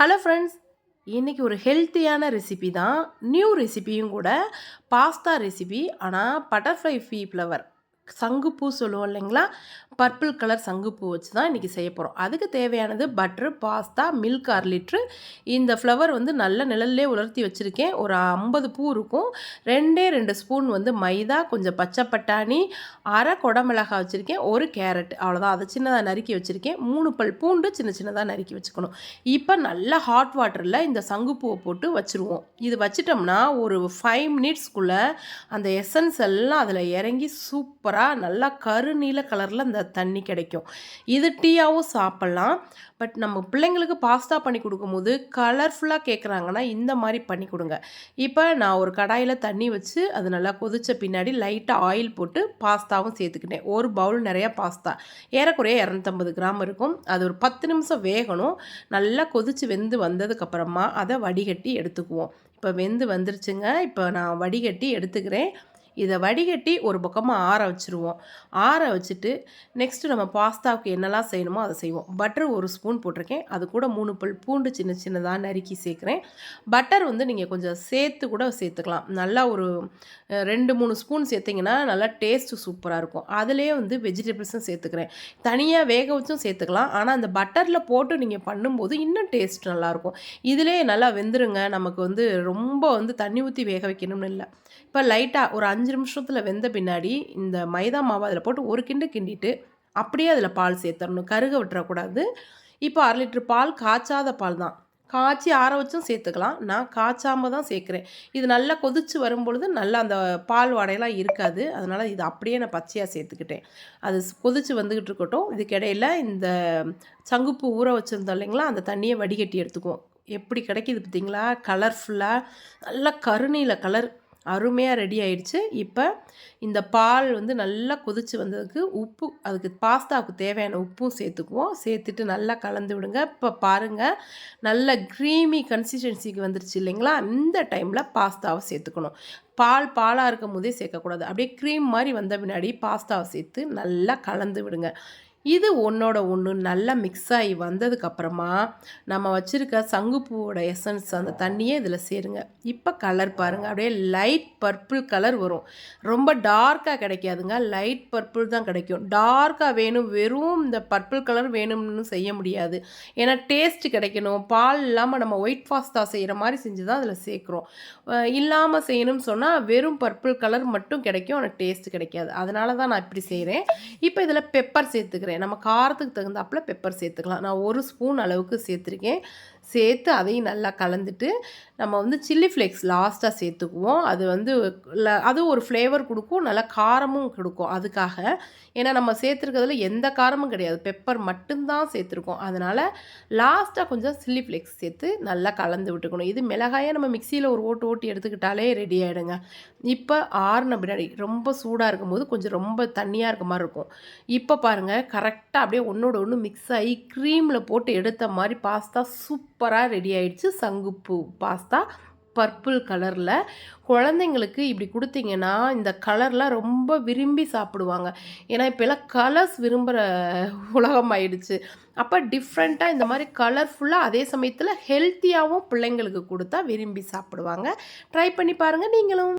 Hello friends இன்றைக்கி ஒரு ஹெல்த்தியான ரெசிபி தான். நியூ ரெசிபியும் கூட பாஸ்தா ரெசிபி ஆனால் பட்டர்ஃப்ளை ஃபீ ஃப்ளவர் சங்குப்பூ சொல்லுவோம் இல்லைங்களா? பர்பிள் கலர் சங்குப்பூ வச்சு தான் இன்றைக்கி செய்ய போகிறோம் அதுக்கு தேவையானது பட்ரு பாஸ்தா மில்க் அரை லிட்ரு. இந்த ஃப்ளவர் வந்து நல்ல நிழல்லே உலர்த்தி வச்சுருக்கேன். ஒரு ஐம்பது பூ இருக்கும். ரெண்டே ரெண்டு ஸ்பூன் வந்து மைதா கொஞ்சம் பச்சை பட்டாணி அரை குடமிளகாய் வச்சுருக்கேன். ஒரு கேரட் அவ்வளோதான் அதை சின்னதாக நறுக்கி வச்சுருக்கேன். மூணு பல் பூண்டு சின்ன சின்னதாக நறுக்கி வச்சுக்கணும். இப்போ நல்லா ஹாட் வாட்டரில் இந்த சங்குப்பூவை போட்டு வச்சுருவோம். இது வச்சிட்டோம்னா ஒரு ஃபைவ் மினிட்ஸ்க்குள்ளே அந்த எசன்ஸ் எல்லாம் அதில் இறங்கி சூப்பராக நல்லா கருநீல கலரில் அந்த தண்ணி கிடைக்கும். இது டீயாகவும் சாப்பிட்லாம். பட் நம்ம பிள்ளைங்களுக்கு பாஸ்தா பண்ணி கொடுக்கும்போது கலர்ஃபுல்லாக கேட்குறாங்கன்னா இந்த மாதிரி பண்ணி கொடுங்க. இப்போ நான் ஒரு கடாயில் தண்ணி வச்சு அது நல்லா கொதித்த பின்னாடி லைட்டாக ஆயில் போட்டு பாஸ்தாவும் சேர்த்துக்கிட்டேன். ஒரு பவுல் நிறையா பாஸ்தா. ஏறக்குறைய இரநூத்தம்பது கிராம் இருக்கும். அது ஒரு பத்து நிமிஷம் வேகணும். நல்லா கொதித்து வெந்து வந்ததுக்கப்புறமா அதை வடிகட்டி எடுத்துக்குவோம். இப்போ வெந்து வந்துருச்சுங்க. இப்போ நான் வடிகட்டி எடுத்துக்கிறேன். இதை வடிகட்டி ஒரு பக்கமாக ஆற வச்சுருவோம். ஆற வச்சுட்டு நெக்ஸ்ட்டு நம்ம பாஸ்தாவுக்கு என்னெல்லாம் செய்யணுமோ அதை செய்வோம். பட்டர் ஒரு ஸ்பூன் போட்டிருக்கேன். அது கூட மூணு பல் பூண்டு சின்ன சின்னதாக நறுக்கி சேர்க்குறேன். பட்டர் வந்து நீங்கள் கொஞ்சம் சேர்த்து கூட சேர்த்துக்கலாம். நல்லா ஒரு ரெண்டு மூணு ஸ்பூன் சேர்த்திங்கன்னா நல்லா டேஸ்ட்டு சூப்பராக இருக்கும். அதிலே வந்து வெஜிடபிள்ஸும் சேர்த்துக்கிறேன். தனியாக வேக வச்சும் சேர்த்துக்கலாம். ஆனால் அந்த பட்டரில் போட்டு நீங்கள் பண்ணும்போது இன்னும் டேஸ்ட் நல்லாயிருக்கும் இதிலே நல்லா வெந்துருங்க. நமக்கு வந்து ரொம்ப வந்து தண்ணி ஊற்றி வேக வைக்கணும்னு இல்லை. இப்போ லைட்டாக ஒரு அஞ்சு அஞ்சு நிமிஷத்தில் வெந்த பின்னாடி இந்த மைதா மாவு அதில் போட்டு ஒரு கிண்டு கிண்டிட்டு அப்படியே அதில் பால் சேர்த்துடணும் கருக விட்டுறக்கூடாது. இப்போ அரை லிட்டர் பால் காய்ச்சாத பால் தான். காய்ச்சி ஆற வச்சும் சேர்த்துக்கலாம். நான் காய்ச்சாமல் தான் சேர்க்குறேன். இது நல்லா கொதித்து வரும்பொழுது நல்லா அந்த பால் வடையெல்லாம் இருக்காது. அதனால் இது அப்படியே நான் பச்சையாக சேர்த்துக்கிட்டேன். அது கொதித்து வந்துக்கிட்டு இருக்கட்டும். இதுக்கிடையில் இந்த சங்குப்பு ஊற வச்சுருந்தோம் இல்லைங்களா? அந்த தண்ணியை வடிகட்டி எடுத்துக்குவோம். எப்படி கிடைக்கிது பார்த்தீங்களா? கலர்ஃபுல்லாக நல்லா கருணையில் கலர் அருமையாக ரெடி ஆயிடுச்சு. இப்போ இந்த பால் வந்து நல்லா கொதித்து வந்ததுக்கு உப்பு அதுக்கு பாஸ்தாவுக்கு தேவையான உப்பும் சேர்த்துக்குவோம். சேர்த்துட்டு நல்லா கலந்து விடுங்க. இப்போ பாருங்கள் நல்ல க்ரீமி கன்சிஸ்டன்சிக்கு வந்துருச்சு இல்லைங்களா? இந்த டைமில் பாஸ்தாவை சேர்த்துக்கணும். பால் பாலாக இருக்கும் போதே சேர்க்கக்கூடாது. அப்படியே க்ரீம் மாதிரி வந்த பின்னாடி பாஸ்தாவை சேர்த்து நல்லா கலந்து விடுங்க. இது ஒன்றோட ஒன்று நல்லா மிக்ஸ் ஆகி வந்ததுக்கப்புறமா நம்ம வச்சுருக்க சங்குப்பூவோட எசன்ஸ் அந்த தண்ணியே இதில் சேருங்க. இப்போ கலர் பாருங்கள் அப்படியே லைட் பர்பிள் கலர் வரும். ரொம்ப டார்க்காக கிடைக்காதுங்க. லைட் பர்பிள் தான் கிடைக்கும். டார்க்காக வேணும். வெறும் இந்த பர்பிள் கலர் வேணும்னு செய்ய முடியாது. ஏன்னா டேஸ்ட் கிடைக்கணும். பால் இல்லாமல் நம்ம ஒயிட் பாஸ்தா செய்கிற மாதிரி செஞ்சு தான் அதில் சேர்க்குறோம். இல்லாமல் செய்யணும்னு சொன்னால் வெறும் பர்பிள் கலர் மட்டும் கிடைக்கும். ஆனால் டேஸ்ட் கிடைக்காது. அதனால தான் நான் இப்படி செய்கிறேன் இப்போ இதில் பெப்பர் சேர்த்துக்கிறேன். சேர்த்துக்கிறேன். நம்ம காரத்துக்கு தகுந்தாப்பில் பெப்பர் சேர்த்துக்கலாம். நான் ஒரு ஸ்பூன் அளவுக்கு சேர்த்துருக்கேன். சேர்த்து அதையும் நல்லா கலந்துட்டு நம்ம வந்து சில்லி ஃப்ளேக்ஸ் லாஸ்ட்டாக சேர்த்துக்குவோம். அது வந்து அது ஒரு ஃப்ளேவர் கொடுக்கும் நல்லா காரமும் கொடுக்கும் அதுக்காக. ஏன்னா நம்ம சேர்த்துருக்கிறதுல எந்த காரமும் கிடையாது. பெப்பர் மட்டும்தான் சேர்த்துருக்கோம். அதனால் லாஸ்ட்டாக கொஞ்சம் சில்லி ஃப்ளேக்ஸ் சேர்த்து நல்லா கலந்து விட்டுக்கணும். இது மிளகாயை நம்ம மிக்சியில் ஒரு ஓட்டு ஓட்டி எடுத்துக்கிட்டாலே ரெடி ஆகிடுங்க இப்போ ஆறுன பின்னாடி ரொம்ப சூடாக இருக்கும்போது கொஞ்சம் ரொம்ப தண்ணியாக இருக்க மாதிரி இருக்கும். இப்போ பாருங்கள் கரெக்டாக அப்படியே ஒன்றோட ஒன்று மிக்ஸ் ஆகி க்ரீமில் போட்டு எடுத்த மாதிரி பாஸ்தா சூப் சூப்பராக ரெடி ஆயிடுச்சு. சங்குப்பூ பாஸ்தா. பர்பிள் கலரில். குழந்தைங்களுக்கு இப்படி கொடுத்தீங்கன்னா இந்த கலர்லாம் ரொம்ப விரும்பி சாப்பிடுவாங்க. ஏன்னா இப்போல்லாம் கலர்ஸ் விரும்புகிற உலகம் ஆயிடுச்சு. அப்போ டிஃப்ரெண்ட்டாக இந்த மாதிரி கலர்ஃபுல்லாக அதே சமயத்தில் ஹெல்த்தியாகவும் பிள்ளைங்களுக்கு கொடுத்தா விரும்பி சாப்பிடுவாங்க. ட்ரை பண்ணி பாருங்கள் நீங்களும்.